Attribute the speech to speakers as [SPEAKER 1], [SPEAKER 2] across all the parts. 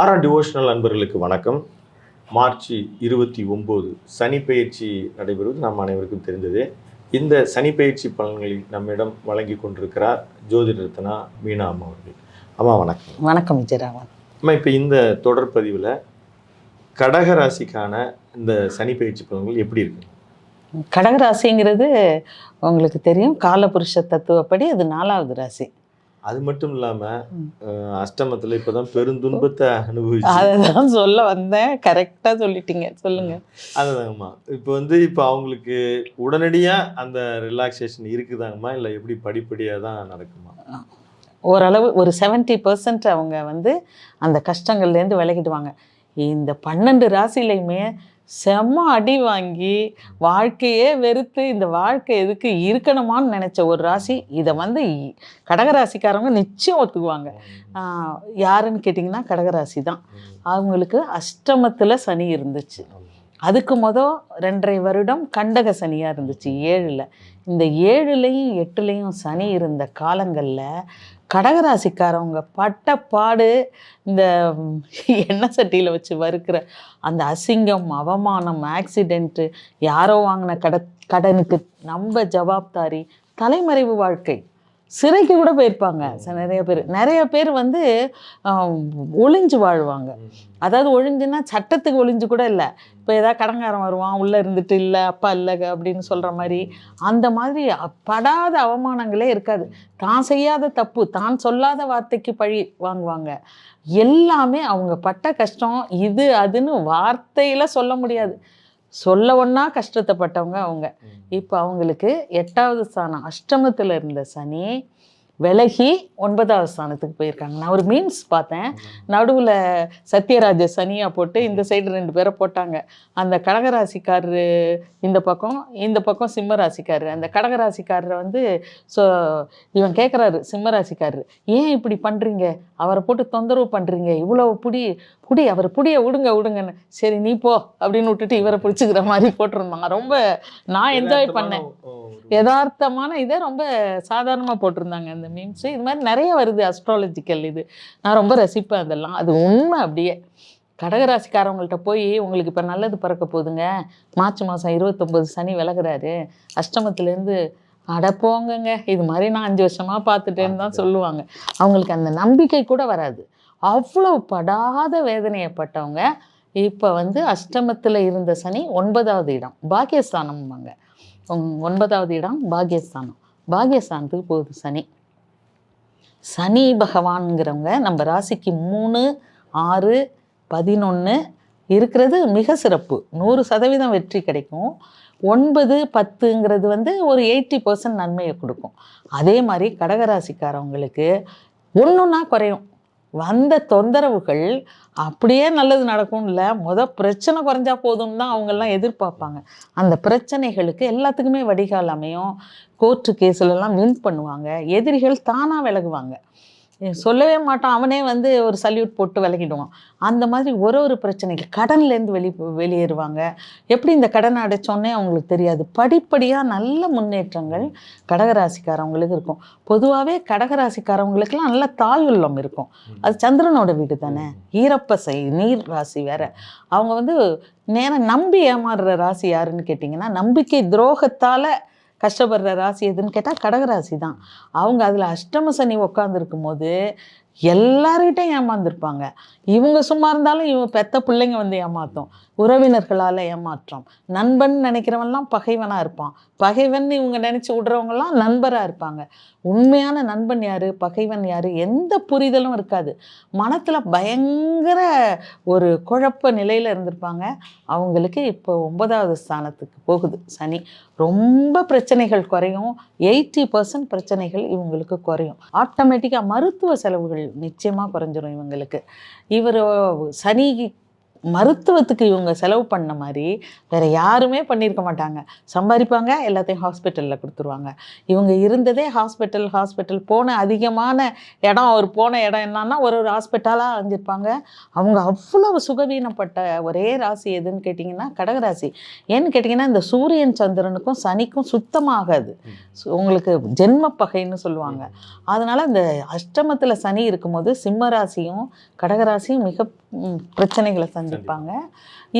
[SPEAKER 1] RR devotional அன்பர்களுக்கு வணக்கம். March இருபத்தி ஒம்பது சனி பயிற்சி நடைபெறுவது நம் அனைவருக்கும் தெரிந்ததே. இந்த சனி பயிற்சி பலன்களில் நம்மிடம் வழங்கி கொண்டிருக்கிறார் ஜோதிட ரத்னா மீனா அம்மா அவர்கள். அம்மா வணக்கம்.
[SPEAKER 2] வணக்கம் விஜயராமன்
[SPEAKER 1] அம்மா இப்போ இந்த தொடர்பதிவில் கடக ராசிக்கான இந்த சனி பயிற்சி பலன்கள் எப்படி இருக்கு?
[SPEAKER 2] கடகராசிங்கிறது உங்களுக்கு தெரியும் காலபுருஷ தத்துவப்படி அது நாலாவது ராசி.
[SPEAKER 1] அது மட்டும் இல்லாமல்
[SPEAKER 2] ம்.
[SPEAKER 1] அஷ்டமத்தில் இப்போதான் பெருந்துன்பத்தை அனுபவிச்சு.
[SPEAKER 2] அதை தான் சொல்ல வந்தேன். கரெக்டாக சொல்லிட்டீங்க. சொல்லுங்க.
[SPEAKER 1] அதுதாங்கம்மா. இப்போ வந்து இப்போ அவங்களுக்கு உடனடியாக அந்த ரிலாக்ஸேஷன் இருக்குதாங்கம்மா? இல்லை எப்படி படிப்படியாக தான் நடக்குமா?
[SPEAKER 2] ஓரளவு ஒரு 70% பர்சன்ட் அவங்க வந்து அந்த கஷ்டங்கள்லேருந்து விலகிடுவாங்க. இந்த பன்னெண்டு ராசிலையுமே செம்ம அடி வாங்கி வாழ்க்கையே வெறுத்து இந்த வாழ்க்கை எதுக்கு இருக்கணுமான்னு நினச்ச ஒரு ராசி இதை வந்து கடகராசிக்காரவங்க நிச்சயம் ஒத்துக்குவாங்க. யாருன்னு கேட்டிங்கன்னா கடகராசி தான். அவங்களுக்கு அஷ்டமத்தில் சனி இருந்துச்சு. அதுக்கு மொதல் ரெண்டரை வருடம் கண்டக சனியாக இருந்துச்சு ஏழில். இந்த ஏழுலையும் எட்டுலேயும் சனி இருந்த காலங்களில் கடகராசிக்காரவங்க பட்ட பாடு இந்த எண்ணெய் சட்டியில் வச்சு வறுக்கிற அந்த அசிங்கம் அவமானம் ஆக்சிடெண்ட்டு யாரோ வாங்கின கட கடனுக்கு நம்ம ஜவாப்தாரி தலைமறைவு வாழ்க்கை. சிறைக்கு கூட போயிருப்பாங்க ச- நிறைய பேர். நிறைய பேர் வந்து ஒளிஞ்சு வாழ்வாங்க. அதாவது ஒழிஞ்சுன்னா சட்டத்துக்கு ஒளிஞ்சு கூட இல்லை. இப்போ ஏதாவது கடங்காரன் வருவான் உள்ளே இருந்துட்டு இல்லை அப்பா இல்லை அப்படின்னு சொல்கிற மாதிரி. அந்த மாதிரி படாத அவமானங்களே இருக்காது. தான் செய்யாத தப்பு தான் சொல்லாத வார்த்தைக்கு பழி வாங்குவாங்க. எல்லாமே அவங்க பட்ட கஷ்டம் இது அதுன்னு வார்த்தையில் சொல்ல முடியாது. சொல்ல ஒன்றா கஷ்டத்தைப்பட்டவங்க அவங்க. இப்போ அவங்களுக்கு எட்டாவது ஸ்தானம் அஷ்டமத்தில் இருந்த சனி விலகி ஒன்பதாவது ஸ்தானத்துக்கு போயிருக்காங்க. நான் ஒரு மீன்ஸ் பார்த்தேன். நடுவில் சத்யராஜ சனியாக போட்டு இந்த சைடு ரெண்டு பேரை போட்டாங்க. அந்த கடகராசிக்காரரு இந்த பக்கம் இந்த பக்கம் சிம்ம ராசிக்காரரு அந்த கடகராசிக்காரரை வந்து ஸோ இவன் கேட்குறாரு சிம்ம ராசிக்காரரு ஏன் இப்படி பண்ணுறீங்க அவரை போட்டு தொந்தரவு பண்ணுறீங்க இவ்வளோ புடி புடி அவர் புடிய விடுங்க விடுங்கன்னு சரி நீ போ அப்படின்னு விட்டுட்டு இவரை பிடிச்சிக்கிற மாதிரி போட்டிருந்தாங்க. ரொம்ப நான் என்ஜாய் பண்ணேன். யதார்த்தமான இதை ரொம்ப சாதாரணமாக போட்டிருந்தாங்க இந்த மீம்ஸ் இது மாதிரி நிறைய வருது அஸ்ட்ராலஜிக்கல் இது. நான் ரொம்ப ரசிப்பேன் அதெல்லாம். அது உண்மை அப்படியே. கடகராசிக்காரவங்கள்ட்ட போய் உங்களுக்கு இப்போ நல்லது பிறக்க போகுதுங்க. மார்ச் மாதம் இருபத்தொம்போது சனி விலகுறாரு. அஷ்டமத்துலேருந்து அட போங்கங்க. இது மாதிரி நான் அஞ்சு வருஷமாக பார்த்துட்டேன்னு தான் சொல்லுவாங்க. அவங்களுக்கு அந்த நம்பிக்கை கூட வராது. அவ்வளோ படாத வேதனையப்பட்டவங்க இப்போ வந்து அஷ்டமத்தில் இருந்த சனி ஒன்பதாவது இடம் பாக்கியஸ்தானம்பாங்க ஒன்பதாவது இடம் பாக்கியஸ்தானம் பாக்கியஸ்தானத்துக்கு போகுது சனி. சனி பகவான்கிறவங்க நம்ம ராசிக்கு மூணு ஆறு பதினொன்று இருக்கிறது மிக சிறப்பு. நூறு சதவீதம் வெற்றி கிடைக்கும். ஒன்பது பத்துங்கிறது வந்து ஒரு எயிட்டி பர்சன்ட் நன்மையை கொடுக்கும். அதே மாதிரி கடகராசிக்காரவங்களுக்கு ஒன்றுன்னா குறையும். வந்த தொந்தரவுகள் அப்படியே நல்லது நடக்கும் இல்லை. முத பிரச்சனை குறைஞ்சா போதும்னு தான் அவங்கெல்லாம் எதிர்பார்ப்பாங்க. அந்த பிரச்சனைகளுக்கு எல்லாத்துக்குமே வடிகால் அமையும். கோர்ட்டு கேஸ்லலாம் வின் பண்ணுவாங்க. எதிரிகள் தானாக விலகுவாங்க. சொல்லவே மாட்டான். அவனே வந்து ஒரு சல்யூட் போட்டு விலகிடுவான். அந்த மாதிரி ஒரு ஒரு பிரச்சனைக்கு கடன்லேருந்து வெளி வெளியேறுவாங்க. எப்படி இந்த கடனை அடைச்சோன்னே அவங்களுக்கு தெரியாது. படிப்படியாக நல்ல முன்னேற்றங்கள் கடகராசிக்காரவங்களுக்கு இருக்கும். பொதுவாகவே கடகராசிக்காரவங்களுக்குலாம் நல்ல தாயுள்ளம் இருக்கும். அது சந்திரனோட வீடு தானே? ஈரப்பசை நீர் ராசி வேற. அவங்க வந்து நேரம் நம்பி ஏமாறுற ராசி யாருன்னு கேட்டிங்கன்னா நம்பிக்கை துரோகத்தால் கஷ்டப்படுற ராசி எதுன்னு கேட்டால் கடகராசி தான். அவங்க அதில் அஷ்டம சனி உட்காந்துருக்கும் போது எல்லார்கிட்டையும் ஏமாந்துருப்பாங்க. இவங்க சும்மா இருந்தாலும் இவங்க பெத்த பிள்ளைங்க வந்து ஏமாத்தும். உறவினர்களால் ஏமாற்றம். நண்பன் நினைக்கிறவன்லாம் பகைவனாக இருப்பான். பகைவன் இவங்க நினச்சி விடுறவங்கலாம் நண்பராக இருப்பாங்க. உண்மையான நண்பன் யார்? பகைவன் யார்? எந்த புரிதலும் இருக்காது. மனத்தில் பயங்கர ஒரு குழப்ப நிலையில் இருந்திருப்பாங்க. அவங்களுக்கு இப்போ ஒன்பதாவது ஸ்தானத்துக்கு போகுது சனி. ரொம்ப பிரச்சனைகள் குறையும். எயிட்டி பர்சன்ட் பிரச்சனைகள் இவங்களுக்கு குறையும். ஆட்டோமேட்டிக்காக மருத்துவ செலவுகள் நிச்சயமாக குறைஞ்சிரும் இவங்களுக்கு. இவர் சனி மருத்துவத்துக்கு இவங்க செலவு பண்ண மாதிரி வேற யாருமே பண்ணியிருக்க மாட்டாங்க. சம்பாதிப்பாங்க எல்லாத்தையும் ஹாஸ்பிட்டலில் கொடுத்துருவாங்க. இவங்க இருந்ததே ஹாஸ்பிட்டல் ஹாஸ்பிட்டல் போன அதிகமான இடம் அவர் போன இடம் என்னன்னா ஒரு ஒரு ஹாஸ்பிட்டலாக அழிஞ்சிருப்பாங்க அவங்க அவ்வளவு சுகவீனப்பட்ட ஒரே ராசி எதுன்னு கேட்டிங்கன்னா கடகராசி. ஏன்னு கேட்டிங்கன்னா இந்த சூரியன் சந்திரனுக்கும் சனிக்கும் சுத்தமாகாது. உங்களுக்கு ஜென்ம பகைன்னு சொல்லுவாங்க. அதனால இந்த அஷ்டமத்தில் சனி இருக்கும்போது சிம்ம ராசியும் கடகராசியும் மிக பிரச்சனைகளை சந்திப்பாங்க.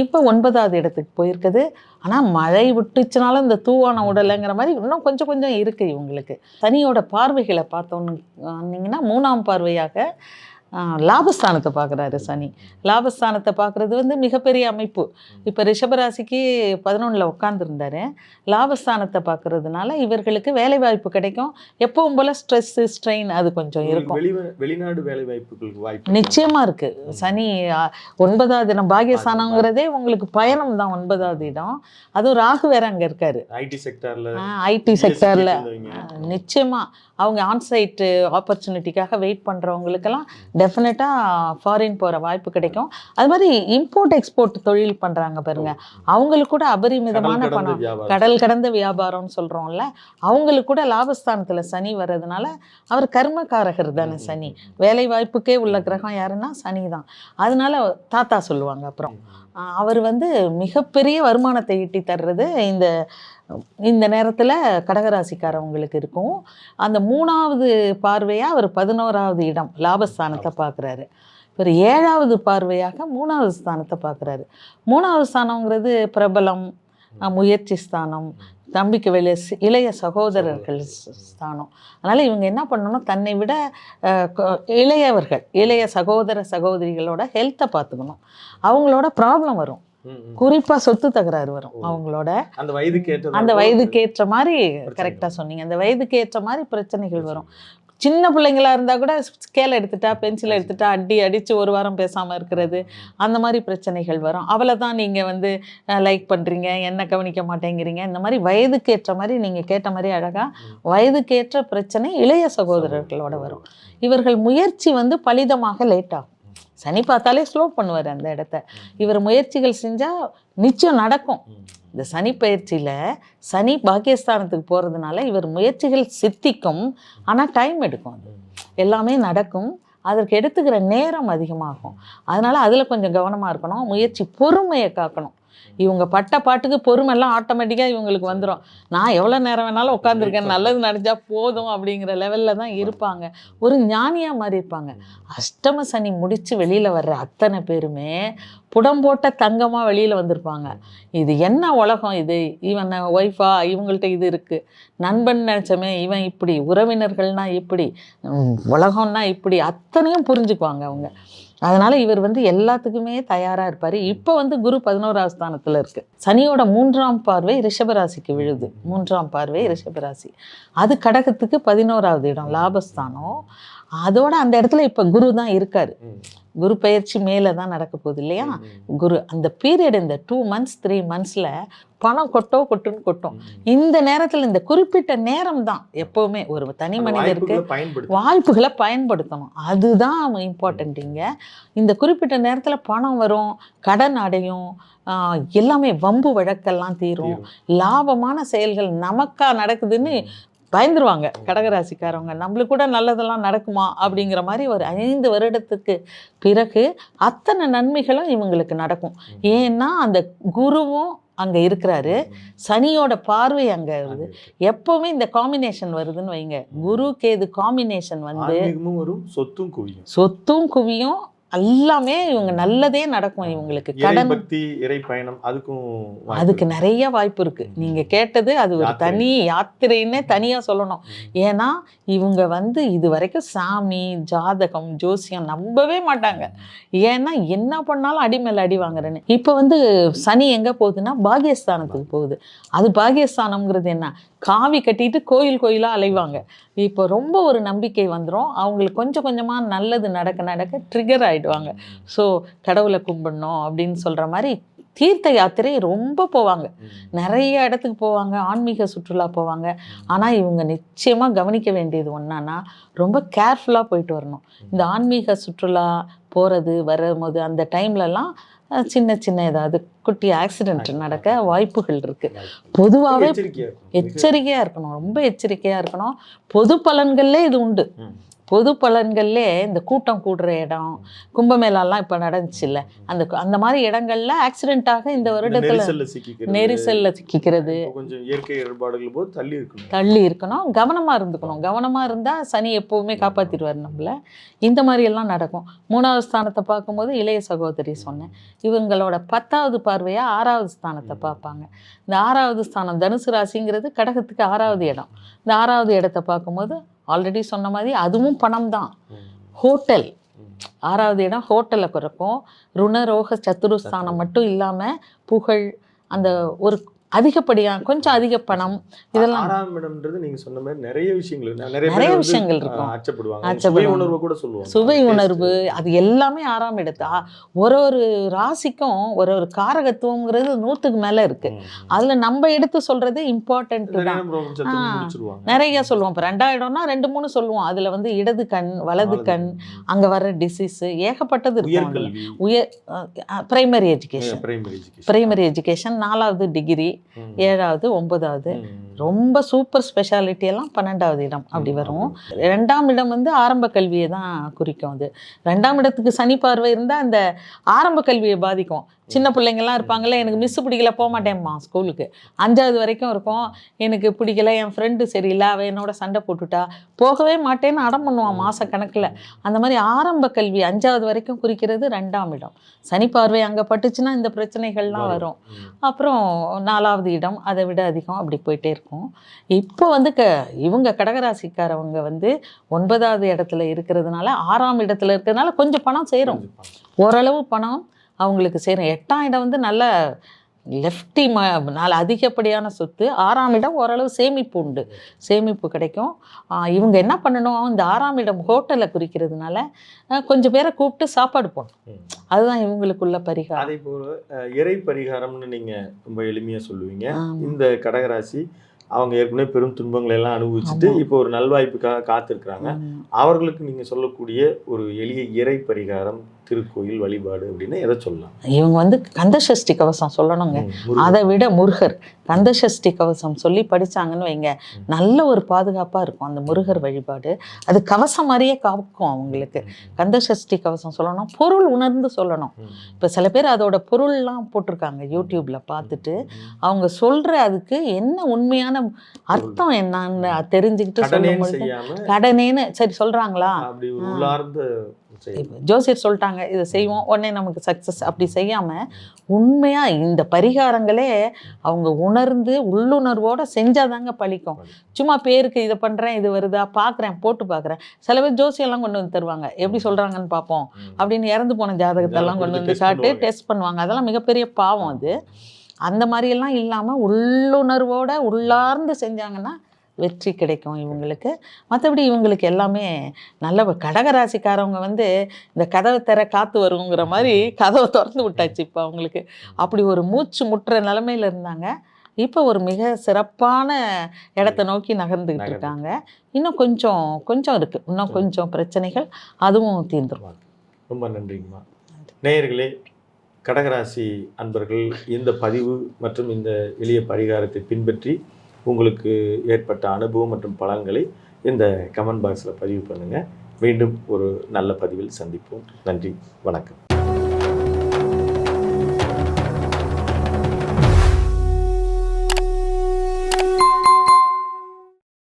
[SPEAKER 2] இப்போ ஒன்பதாவது இடத்துக்கு போயிருக்குது. ஆனால் மழை விட்டுச்சுனாலும் இந்த தூவான உடலைங்கிற மாதிரி இன்னும் கொஞ்சம் கொஞ்சம் இருக்குது இவங்களுக்கு. சனியோட பார்வைகளை பார்த்தோன்னு மூணாம் பார்வையாக லாபஸ்தானத்தை பார்க்குறாரு சனி. லாபஸ்தானத்தை பார்க்குறது வந்து மிகப்பெரிய அமைப்பு. இப்போ ரிஷபராசிக்கு பதினொன்றில் உட்காந்துருந்தாரு லாபஸ்தானத்தை பார்க்கறதுனால இவர்களுக்கு வேலை வாய்ப்பு கிடைக்கும். எப்பவும் போல் ஸ்ட்ரெஸ்ஸு ஸ்ட்ரெயின் அது கொஞ்சம் இருக்கும்.
[SPEAKER 1] வெளி வெளிநாடு வேலை வாய்ப்புகளுக்கு வாய்ப்பு
[SPEAKER 2] நிச்சயமா இருக்கு. சனி ஒன்பதாவது இடம் பாகியஸ்தானங்கிறதே உங்களுக்கு பயணம் தான் ஒன்பதாவது இடம். அதுவும் ராகு வேற அங்க இருக்காரு.
[SPEAKER 1] ஐடி செக்டார்ல
[SPEAKER 2] ஐடி செக்டர்ல நிச்சயமா. அவங்க ஆன்சைட்டு ஆப்பர்ச்சுனிட்டிக்காக வெயிட் பண்றவங்களுக்கெல்லாம் டெஃபினட்டாக ஃபாரின் போற வாய்ப்பு கிடைக்கும். அது மாதிரி இம்போர்ட் எக்ஸ்போர்ட் தொழில் பண்றாங்க பாருங்க. அவங்களுக்கு கூட அபரிமிதமான பணம். கடல் கடந்த வியாபாரம்னு சொல்றோம்ல. அவங்களுக்கு கூட லாபஸ்தானத்துல சனி வர்றதுனால அவர் கர்மகாரகர் தானே சனி. வேலை வாய்ப்புக்கே உள்ள கிரகம் யாருன்னா சனி தான் அதனால தாத்தா சொல்லுவாங்க அப்புறம். அவர் வந்து மிகப்பெரிய வருமானத்தை ஈட்டி தர்றது இந்த இந்த நேரத்தில் கடகராசிக்காரவங்களுக்கு இருக்கும். அந்த மூணாவது பார்வையாக அவர் பதினோராவது இடம் லாபஸ்தானத்தை பார்க்குறாரு இவர் ஏழாவது பார்வையாக மூணாவது ஸ்தானத்தை பார்க்குறாரு மூணாவது ஸ்தானங்கிறது பிரபலம் முயற்சி ஸ்தானம் தம்பிக்கு வெளிய இளைய சகோதரர்கள் ஸ்தானம். அதனால் இவங்க என்ன பண்ணணும் தன்னை விட இளையவர்கள் இளைய சகோதர சகோதரிகளோட ஹெல்த்தை பார்த்துக்கணும் அவங்களோட ப்ராப்ளம் வரும். குறிப்பாக சொத்து தகராறு வரும். அவங்களோட.
[SPEAKER 1] அந்த வயதுக்கு ஏற்ற
[SPEAKER 2] அந்த வயதுக்கு ஏற்ற மாதிரி கரெக்டாக சொன்னீங்க. அந்த வயதுக்கு ஏற்ற மாதிரி பிரச்சனைகள் வரும். சின்ன பிள்ளைங்களா இருந்தால் கூட ஸ்கேல் எடுத்துட்டா பென்சில் எடுத்துட்டா அடி அடித்து ஒரு வாரம் பேசாமல் இருக்கிறது. அந்த மாதிரி பிரச்சனைகள் வரும். அவளை தான் நீங்கள் வந்து லைக் பண்ணுறீங்க என்ன கவனிக்க மாட்டேங்கிறீங்க இந்த மாதிரி வயதுக்கு ஏற்ற மாதிரி நீங்கள் கேட்ட மாதிரி அழகாக வயதுக்கு ஏற்ற பிரச்சனை இளைய சகோதரர்களோட வரும். இவர்கள் முயற்சி வந்து பலிதமாக லேட் ஆகும். சனி பார்த்தாலே ஸ்லோ பண்ணுவார் அந்த இடத்த. இவர் முயற்சிகள் செஞ்சால் நிச்சயம் நடக்கும். இந்த சனி பயிற்சியில் சனி பாக்கியஸ்தானத்துக்கு போகிறதுனால இவர் முயற்சிகள் சித்திக்கும். ஆனால் டைம் எடுக்கும் அது. எல்லாமே நடக்கும். அதற்கு எடுத்துக்கிற நேரம் அதிகமாகும். அதனால் அதில் கொஞ்சம் கவனமாக இருக்கணும். முயற்சி பொறுமையை காக்கணும். இவங்க பட்ட பாட்டுக்கு பொறுமைலாம் ஆட்டோமேட்டிக்காக இவங்களுக்கு வந்துடும் நான் எவ்வளோ நேரம் வேணாலும் உட்காந்துருக்கேன் நல்லது நடந்தா போதும் அப்படிங்கிற லெவலில் தான் இருப்பாங்க. ஒரு ஞானியாக மாதிரி இருப்பாங்க. அஷ்டம சனி முடித்து வெளியில் வர்ற அத்தனை பேருமே புடம் போட்ட தங்கமாக வெளியில் வந்திருப்பாங்க. இது என்ன உலகம் இது? இவன் ஒய்ஃபா இவங்கள்ட்ட இது இருக்குது நண்பன் நினச்சமே இவன் இப்படி உறவினர்கள்னா இப்படி உலகம்னா இப்படி அத்தனையும் புரிஞ்சுக்குவாங்க அவங்க. அதனால் இவர் வந்து எல்லாத்துக்குமே தயாராக இருப்பார். இப்போ வந்து குரு பதினோராம் ஸ்தானத்தில் இருக்குது சனியோட மூன்றாம் பார்வை ரிஷபராசிக்கு விழுது. மூன்றாம் பார்வை ரிஷபராசி. அது கடகத்துக்கு பதினோராவது இடம் லாபஸ்தானம். அதோட அந்த இடத்துல இப்போ குரு தான் இருக்காரு. குரு பயிற்சி மேலே தான் நடக்க போகுது இல்லையா? குரு அந்த பீரியட் இந்த டூ மந்த்ஸ் த்ரீ மந்த்ஸில் பணம் கொட்டோ கொட்டுன்னு கொட்டும். இந்த நேரத்தில் இந்த குறிப்பிட்ட நேரம் தான் எப்போவுமே ஒரு தனி மனிதருக்கு வாய்ப்புகளை பயன்படுத்தணும். அதுதான் இம்பார்ட்டன்ட் இங்கே. இந்த குறிப்பிட்ட நேரத்தில் பணம் வரும் கடன் அடையும் எல்லாமே வம்பு வழக்கெல்லாம் தீரும். லாபமான செயல்கள் நமக்கா நடக்குதுன்னு பயந்துருவாங்க. கடகராசிக்காரவங்க நம்மளுக்கு கூட நல்லதெல்லாம் நடக்குமா? அப்படிங்கிற மாதிரி ஒரு ஐந்து வருடத்துக்கு பிறகு அத்தனை நன்மைகளும் இவங்களுக்கு நடக்கும். ஏன்னா அந்த குருவும் அங்கே இருக்கிறாரு. சனியோட பார்வை அங்கே வருது. எப்போவுமே இந்த காம்பினேஷன் வருதுன்னு வைங்க. குரு கேது காம்பினேஷன் வந்து
[SPEAKER 1] சொத்தும் குவியும்.
[SPEAKER 2] சொத்தும் குவியும் எல்லாமே இவங்க நல்லதே நடக்கும் இவங்களுக்கு. கடன்
[SPEAKER 1] பக்தி இறை பயணம் அதுக்கும்
[SPEAKER 2] அதுக்கு. நிறைய வாய்ப்பு இருக்கு. நீங்க கேட்டது அது ஒரு. தனி யாத்திரைன்னே தனியா சொல்லணும். ஏன்னா இவங்க வந்து இது வரைக்கும் சாமி ஜாதகம் ஜோசியம் நம்பவே மாட்டாங்க. ஏன்னா என்ன பண்ணாலும் அடி மேல அடி வாங்குறேன்னு. இப்போ வந்து சனி எங்க போகுதுன்னா பாகியஸ்தானத்துக்கு போகுது. அது பாகியஸ்தானம்ங்கிறது என்ன? காவி கட்டிட்டு கோயில் கோயிலாக அலைவாங்க. இப்போ ரொம்ப ஒரு நம்பிக்கை வந்துடும் அவங்களுக்கு கொஞ்சம் கொஞ்சமாக நல்லது நடக்க நடக்க ட்ரிகர் ஆகிடுவாங்க ஸோ கடவுளை கும்பிடணும் அப்படின்னு சொல்கிற மாதிரி தீர்த்த யாத்திரை ரொம்ப போவாங்க. நிறைய இடத்துக்கு போவாங்க. ஆன்மீக சுற்றுலா போவாங்க. ஆனால் இவங்க நிச்சயமாக கவனிக்க வேண்டியது ஒன்றானா ரொம்ப கேர்ஃபுல்லாக போயிட்டு வரணும். இந்த ஆன்மீக சுற்றுலா போகிறது வரும்போது அந்த டைம்லலாம் சின்ன சின்ன ஏதாவது குட்டி ஆக்சிடென்ட் நடக்க வாய்ப்புகள் இருக்கு. பொதுவாகவே
[SPEAKER 1] எச்சரிக்கையா இருக்கணும்.
[SPEAKER 2] ரொம்ப எச்சரிக்கையா இருக்கணும். பொது பலன்கள்லே இது உண்டு. பொது பலன்கள்லே இந்த கூட்டம் கூடுற இடம் கும்பமேளாலாம் இப்போ நடந்துச்சுல்ல. அந்த அந்த மாதிரி இடங்கள்ல ஆக்சிடென்ட் ஆக இந்த வருடத்துல
[SPEAKER 1] நெரிசல்ல சிக்கிக்கிறது. கொஞ்சம் இயற்கை இடர்பாடுகள் போது தள்ளி இருக்கணும்.
[SPEAKER 2] தள்ளி இருக்கணும். கவனமா இருந்துக்கணும். கவனமா இருந்தா சனி எப்பவுமே காப்பாத்திடுவார் நம்மள. இந்த மாதிரி எல்லாம் நடக்கும். மூணாவது ஸ்தானத்தை பார்க்கும்போது இளைய சகோதரி சொன்னேன். இவங்களோட பத்தாவது பார்வையா ஆறாவது ஸ்தானத்தை பார்ப்பாங்க. இந்த ஆறாவது ஸ்தானம் தனுசு ராசிங்கிறது கடகத்துக்கு ஆறாவது இடம். இந்த ஆறாவது இடத்தை பார்க்கும்போது ஆல்ரெடி சொன்ன மாதிரி அதுவும் பணம் தான். ஹோட்டல். ஆறாவது இடம் ஹோட்டலை குறைக்கும் ருணரோக சத்துருஸ்தானம் மட்டும் இல்லாம புகழ் அந்த ஒரு அதிகப்படியாக கொஞ்சம் அதிக பணம் இதெல்லாம்.
[SPEAKER 1] ஆறாம் இடம்ன்றது நீங்க சொன்ன மாதிரி நிறைய விஷயங்கள் இருக்கு. நிறைய
[SPEAKER 2] விஷயங்கள் இருக்கும்.
[SPEAKER 1] அச்சப்படுவாங்க. சுவை உணர்வு கூட சொல்லுவாங்க.
[SPEAKER 2] சுவை
[SPEAKER 1] Taste.
[SPEAKER 2] உணர்வு அது எல்லாமே ஆறாம் இடத்து. ஒரு ஒரு ராசிக்கும் ஒரு ஒரு காரகத்துவங்கிறது நூற்றுக்கு மேல இருக்கு. அதுல நம்ம எடுத்து சொல்றது இம்பார்ட்டன்ட்
[SPEAKER 1] நிறைய
[SPEAKER 2] சொல்லுவோம். இப்போ ரெண்டாயிரம்னா ரெண்டு மூணு சொல்லுவோம். அதுல வந்து இடது கண் வலது கண் அங்க வர்ற டிசீஸ் ஏகப்பட்டது.
[SPEAKER 1] உயர்கல்வி.
[SPEAKER 2] உயர் பிரைமரி எஜுகேஷன்
[SPEAKER 1] பிரைமரி எஜுகேஷன்
[SPEAKER 2] நாலாவது டிகிரி ஏழாவது ஒன்பதாவது. ரொம்ப சூப்பர் ஸ்பெஷாலிட்டி எல்லாம் பன்னெண்டாவது இடம் அப்படி வரும். ரெண்டாம் இடம் வந்து ஆரம்ப கல்வியை தான் குறிக்கும் அது. ரெண்டாம் இடத்துக்கு சனி பார்வை இருந்தால் அந்த ஆரம்ப கல்வியை பாதிக்கும். சின்ன பிள்ளைங்கள்லாம் இருப்பாங்கல்ல எனக்கு மிஸ் பிடிக்கல போக மாட்டேன்மா ஸ்கூலுக்கு. அஞ்சாவது வரைக்கும் இருக்கும் எனக்கு பிடிக்கல என் ஃப்ரெண்டு சரியில்லை அவள் என்னோட சண்டை போட்டுட்டா. போகவே மாட்டேன்னு அடம் பண்ணுவான் மாத கணக்கில். அந்த மாதிரி ஆரம்ப கல்வி அஞ்சாவது வரைக்கும் குறிக்கிறது ரெண்டாம் இடம். சனி பார்வை அங்கே பட்டுச்சுன்னா இந்த பிரச்சனைகள்லாம் வரும். அப்புறம் நாலாவது இடம் அதை விட அதிகம் அப்படி போயிட்டே இருக்கும். இப்போ வந்து க இவங்க கடகராசிக்காரவங்க வந்து ஒன்பதாவது இடத்துல இருக்கிறதுனால ஆறாம் இடத்துல இருக்கிறதுனால கொஞ்சம் பணம் சேரும். ஓரளவு பணம் அவங்களுக்கு சேரும். எட்டாம் இடம் வந்து நல்ல லெஃப்டி ம நல்ல அதிகப்படியான சொத்து. ஆறாம் இடம் ஓரளவு சேமிப்பு உண்டு. சேமிப்பு கிடைக்கும். இவங்க என்ன பண்ணணும்? இந்த ஆறாம் இடம் ஹோட்டலை குறிக்கிறதுனால கொஞ்சம் பேரை கூப்பிட்டு சாப்பாடு போடணும். அதுதான் இவங்களுக்குள்ள பரிகாரம்.
[SPEAKER 1] அதே போல இறை பரிகாரம்னு நீங்க ரொம்ப எளிமையா சொல்லுவீங்க. இந்த கடகராசி அவங்க ஏற்கனவே பெரும் துன்பங்களை எல்லாம் அனுபவிச்சுட்டு. இப்போ ஒரு நல்வாய்ப்புக்காக காத்திருக்கிறாங்க. அவர்களுக்கு நீங்க சொல்லக்கூடிய ஒரு எளிய இறை பரிகாரம் திருக்கோயில் வழிபாடு அப்படின்னு எதை சொல்லலாம்?
[SPEAKER 2] இவங்க வந்து கந்தசஷ்டி கவசம் சொல்லணுங்க. அதை விட முருகர். கந்தசஷ்டி கவசம் சொல்லி படிச்சாங்கன்னு வைங்க. நல்ல ஒரு பாதுகாப்பா இருக்கும் அந்த முருகர் வழிபாடு. அது கவசம் மாதிரியே காக்கும் அவங்களுக்கு. கந்தசஷ்டி கவசம் சொல்லணும். பொருள் உணர்ந்து சொல்லணும். இப்போ சில பேர் அதோட பொருள்லாம் போட்டிருக்காங்க யூடியூப்ல பார்த்துட்டு. அவங்க சொல்ற அதுக்கு என்ன உண்மையான அர்த்தம் என்னன்னு தெரிஞ்சுக்கிட்டு
[SPEAKER 1] கடனே
[SPEAKER 2] சொல்லும் பொழுது
[SPEAKER 1] செய்யாம
[SPEAKER 2] கடனேன்னு சரி சொல்றாங்களா?
[SPEAKER 1] அப்படி உள்ளார்ந்த
[SPEAKER 2] ஜோசியர் சொல்லிட்டாங்க இதை செய்வோம் உடனே நமக்கு சக்ஸஸ் அப்படி செய்யாம உண்மையா இந்த பரிகாரங்களே அவங்க உணர்ந்து உள்ளுணர்வோட செஞ்சாதாங்க பழிக்கும். சும்மா பேருக்கு இதை பண்றேன் இது வருதா பார்க்கறேன் போட்டு பார்க்கறேன் சில பேர் ஜோசியெல்லாம் கொண்டு வந்து தருவாங்க எப்படி சொல்றாங்கன்னு பார்ப்போம். அப்படின்னு இறந்து போன ஜாதகத்தெல்லாம் கொண்டு வந்து
[SPEAKER 1] பண்ணுவாங்க.
[SPEAKER 2] டெஸ்ட் பண்ணுவாங்க. அதெல்லாம் மிகப்பெரிய பாவம் அது. அந்த மாதிரியெல்லாம் இல்லாமல் உள்ளுணர்வோட உள்ளார்ந்து செஞ்சாங்கன்னா வெற்றி கிடைக்கும் இவங்களுக்கு. மற்றபடி இவங்களுக்கு எல்லாமே நல்ல கடகராசிக்காரவங்க வந்து இந்த கதவை திற காத்து வருங்கிற மாதிரி கதவை திறந்து விட்டாச்சு இப்போ அவங்களுக்கு. அப்படி ஒரு மூச்சு முட்டுற நிலமையில இருந்தாங்க. இப்போ ஒரு மிக சிறப்பான இடத்த நோக்கி நகர்ந்துக்கிட்டு இருக்காங்க. இன்னும் கொஞ்சம் கொஞ்சம் இருக்கு. இன்னும் கொஞ்சம் பிரச்சனைகள் அதுவும் தீர்ந்துரும்.
[SPEAKER 1] ரொம்ப நன்றிங்கம்மா. நேயர்களே கடகராசி அன்பர்கள் இந்த பதிவு மற்றும் இந்த எளிய பரிகாரத்தை பின்பற்றி உங்களுக்கு ஏற்பட்ட அனுபவம் மற்றும் பலன்களை இந்த கமெண்ட் பாக்ஸில் பதிவு பண்ணுங்கள் மீண்டும் ஒரு நல்ல பதிவில் சந்திப்போம். நன்றி. வணக்கம்.